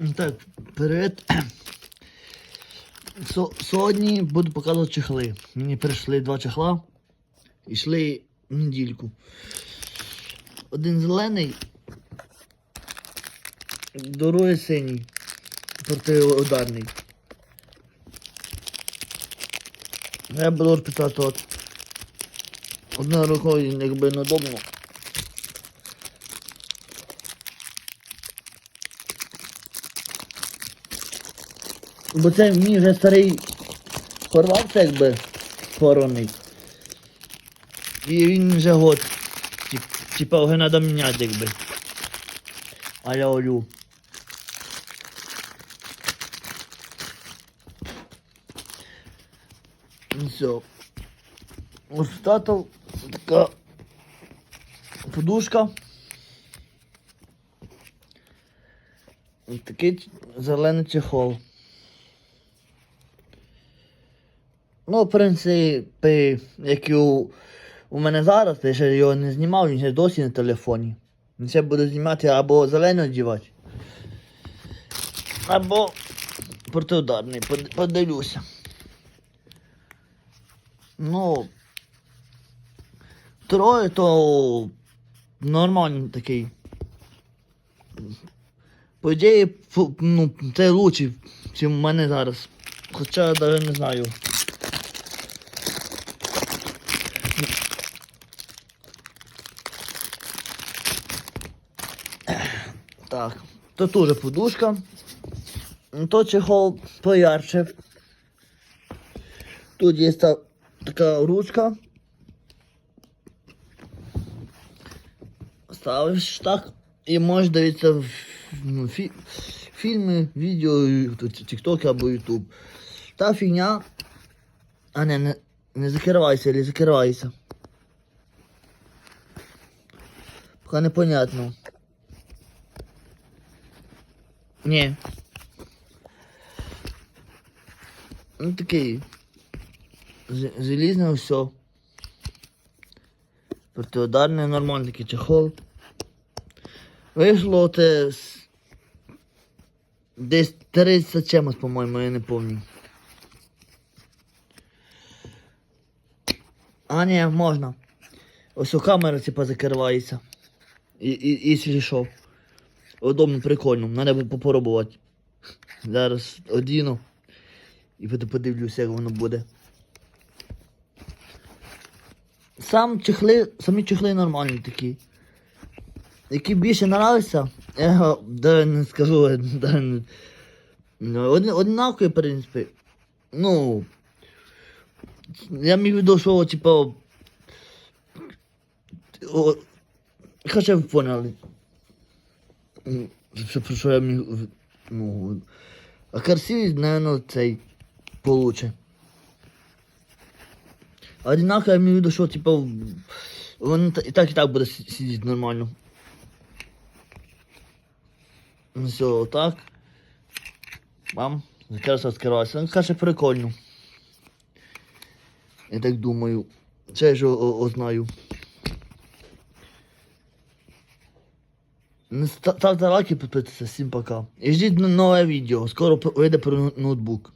Ну Так, привіт. Сьогодні буду показувати чехли. Мені прийшли два чехла. І йшли недільку. Один зелений, другий синій, протиударний. Я буду розпитати от. Одною рукою якби неудобно. Бо це мій вже старий хорватце якби пороний. І він вже год. Тип, типа вже треба міняти якби. А я олю. Ну все. Ось тато така подушка. Ось Такий зелений чехол. Ну, в принципі, як і у, у мене зараз, я ще його не знімав, він ще досі на телефоні. Ще буде знімати або зелений одягати, або протиударний, Под- подивлюся. Ну, троє то нормальний такий. По ідеї, ну, це лучше, ніж в мене зараз. Хоча я навіть не знаю. Так, то тоже подушка. Ну, То чехол поярче. Тут є та, така ручка. Ставиш так і можеш дивитися в- ну, фі, фільми, відео, тіктоки або ютуб. Та фігня. А не, не, не закривайся, не закривайся. Пока непонятно. Ні. Ну такий. Желізне все. Протиударний нормальний такий чехол. Вийшло те десь 30 чимось, по-моєму, я не пам'ятаю. А ні, можна. Ось у камера типа закривається. І, і, і свішов. Удобно, прикольно. Буде попробувати. Зараз одіну. І подивлюся, як воно буде. Сам чехли, самі чехли нормальні такі. Які більше нравиться, я да, не скажу, да, не- однакові, в принципі. Ну. Ви поняли. М, Що, про що я міг. в- Ну. А красивий, наверное, цей получше. А одинаково я маю що типа він і так і так буде сі- сидіти нормально. Все, отак. Бам. Зараз відкривається. Ну, каже, прикольно. Я так думаю. Це ж ознаю. Ставте лайки, підписуйтесь. Всім пока. І ждіть нове відео. Скоро вийде про ноутбук.